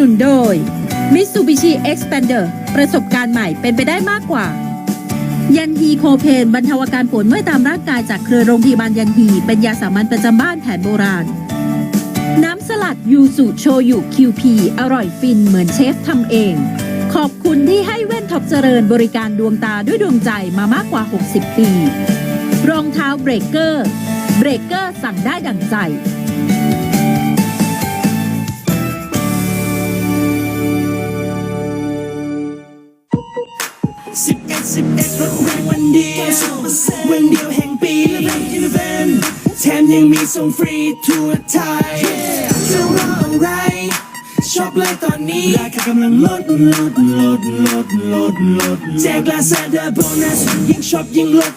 นุนโดย Mitsubishi Expander ประสบการณ์ใหม่เป็นไปได้มากกว่า ยันฮีโคเพนบรรเทาอาการปวดเมื่อยตามร่างกายจากเครือโรงพยาบาลยันฮี เป็นยาสามัญประจำบ้านแผนโบราณ น้ำสลัดยูสุโชยุคิวพีอร่อยฟินเหมือนเชฟทำเอง ขอบคุณที่ให้แว่นท็อปเจริญบริการดวงตาด้วยดวงใจมามากกว่า 60 ปี รองเท้าเบรกเกอร์ เบรกเกอร์สั่งได้ดั่งใจ สิบเอ็ดสิบเอ็ดรถแรงวันเดียววันเดียวแห่งปีและเป็นอีเวนต์แถมยังมีส่งฟรีทั่วไทยจะรออะไรชอปเลยตอนนี้ราคากำลังลดลดลดลดลดลดแจกลาซาด้าโบนัสยิ่งช็อปยิ่งลด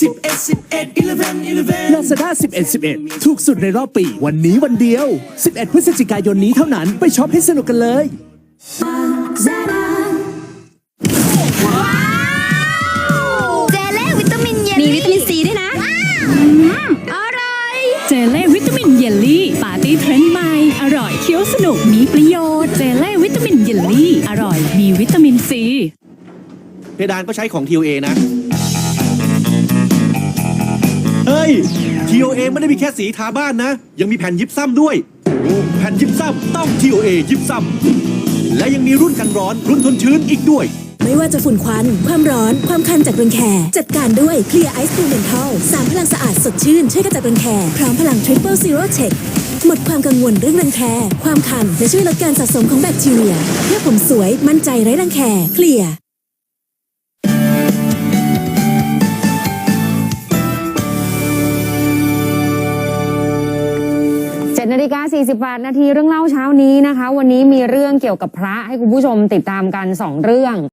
สิบเอ็ดสิบเอ็ดอีเลฟเว่นอีเลฟเว่นลาซาด้า11 11 ถูกสุดในรอบปี วันนี้วันเดียว 11 พฤศจิกายนนี้เท่านั้น ไปช็อปให้สนุกกันเลย เจล่วิตามินเยลลี่ปาร์ตี้เทรนด์ใหม่อร่อยเคี้ยวสนุกมีประโยชน์เจเล่วิตามินเยลลี่อร่อยมีวิตามินซีเพดานก็ใช้ของ TOA นะ เฮ้ย TOA ไม่ได้มีแค่สีทาบ้านนะ ยังมีแผ่นยิบซ้ำด้วย แผ่นยิบซ้ำต้อง TOA ยิบซ้ำและยังมีรุ่นกันร้อนรุ่นทนชื้นอีกด้วย ไม่ว่าจะฝุ่นควัน ความร้อน ความคันจากรังแค จัดการด้วย Clear Ice Cool Menthol สามพลังสะอาดสดชื่นช่วยกระจัดรังแคพร้อมพลัง Triple Zero Check หมดความกังวลเรื่องรังแค ความคัน และช่วยลดการสะสมของแบคทีเรียเพื่อผมสวยมั่นใจไร้รังแค Clear 7นาฬิกา48 นาทีเรื่องเล่าเช้านี้นะคะ วันนี้มีเรื่องเกี่ยวกับพระให้คุณผู้ชมติดตามกัน 2 เรื่อง